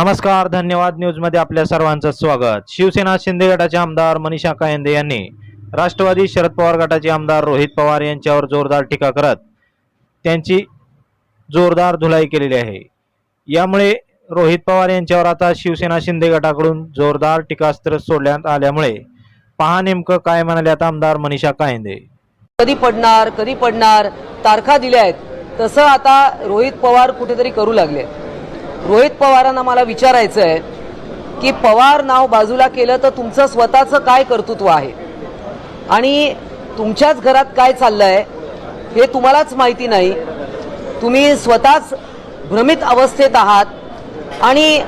नमस्कार धन्यवाद न्यूजमध्ये आपल्या सर्वांचं स्वागत. शिवसेना शिंदे गटाचे आमदार मनीषा कायंदे यांनी राष्ट्रवादी शरद पवार गटाचे आमदार रोहित पवार यांच्यावर जोरदार टीका करत त्यांची जोरदार धुलाई केलेली आहे. यामुळे रोहित पवार यांच्यावर आता शिवसेना शिंदे गटाकडून जोरदार टीकास्त्र सोडण्यात आल्यामुळे पहा नेमकं काय म्हणाले आता आमदार मनीषा कायंदे. कधी पडणार कधी पडणार तारखा दिल्या आहेत. तसं आता रोहित पवार कुठेतरी करू लागले. रोहित पवारांना मला विचारायचं आहे की पवार नाव बाजूला केलं तर तुमचं स्वतःचं काय कर्तृत्व आहे? आणि तुमच्याच घरात काय चाललं आहे हे तुम्हालाच माहिती नाही. तुम्ही स्वतःच भ्रमित अवस्थेत आहात आणि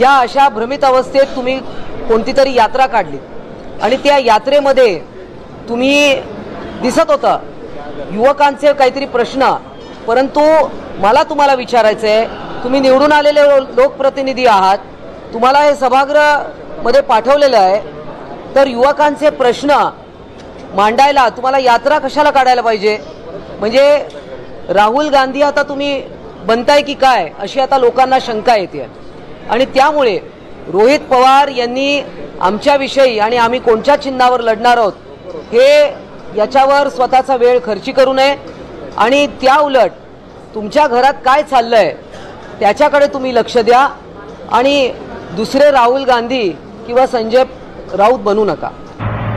या अशा भ्रमित अवस्थेत तुम्ही कोणती तरी यात्रा काढली. आणि त्या यात्रेमध्ये तुम्ही दिसत होतं. युवकांचे काहीतरी प्रश्न परंतु मला तुम्हाला विचारायचं आहे तुम्ही निवडून आलेले लोकप्रतिनिधी आहात. तुम्हाला हे सभागृहामध्ये पाठवलेलं आहे. तर युवकांचे प्रश्न मांडायला तुम्हाला यात्रा कशाला काढायला पाहिजे? म्हणजे राहुल गांधी आता तुम्ही बनताय की काय? अशी आता लोकांना शंका येते. आणि त्यामुळे रोहित पवार यांनी आमच्याविषयी आणि आम्ही कोणत्या चिन्हावर लढणार आहोत हे याच्यावर स्वतःचा वेळ खर्ची करू नये. आणि त्या उलट तुमच्या घरात काय चाललं आहे त्याच्याकडे तुम्ही लक्ष द्या आणि दुसरे राहुल गांधी किंवा संजय राऊत बनू नका.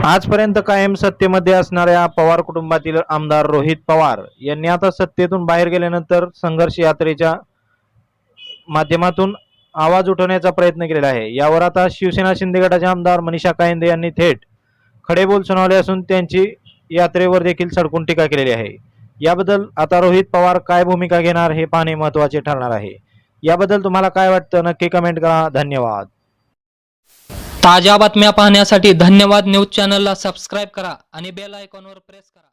आजपर्यंत कायम सत्तेमध्ये असणाऱ्या पवार कुटुंबातील आमदार रोहित पवार यांनी आता सत्तेतून बाहेर गेल्यानंतर संघर्ष यात्रेच्या माध्यमातून आवाज उठवण्याचा प्रयत्न केलेला आहे. यावर आता शिवसेना शिंदे गटाचे आमदार मनीषा कायंदे यांनी थेट खडे बोल सुनावले असून त्यांची यात्रेवर देखील सडकून टीका केलेली आहे. याबद्दल आता रोहित पवार काय भूमिका घेणार हे पाहणे महत्त्वाचे ठरणार आहे. याबद्दल तुम्हाला काय वाटतं? नक्की कमेंट करा. धन्यवाद. ताज्या बातम्या पाहण्यासाठी धन्यवाद न्यूज चॅनलला सबस्क्राईब करा आणि बेल आयकॉनवर प्रेस करा.